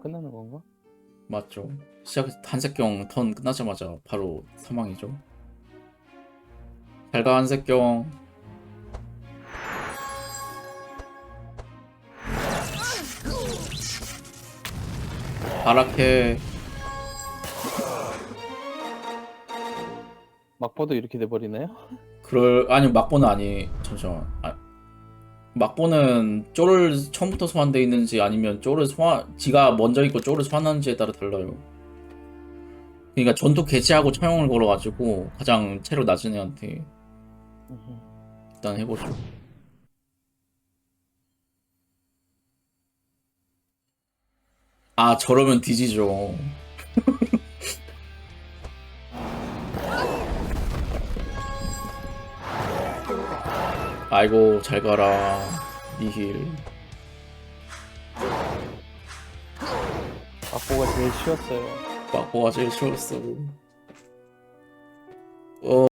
끝나는 건가? 맞죠. 시작 한색경 턴 끝나자마자 바로 사망이죠. 잘가 한색경. 바락해. 막보도 이렇게 돼버리나요? 그럴 아니 막보는 아니 잠시만. 아, 막보는 쪼를 처음부터 소환돼 있는지 아니면 쪼를 소환 지가 먼저 있고 쪼를 소환하는지에 따라 달라요. 그러니까 전투 개최하고 처형을 걸어가지고 가장 체력 낮은 애한테. 일단 해보죠. 아 저러면 뒤지죠. 아이고 잘 가라 니힐. 막보가 제일 쉬웠어요. 막보가 제일 쉬웠어. 어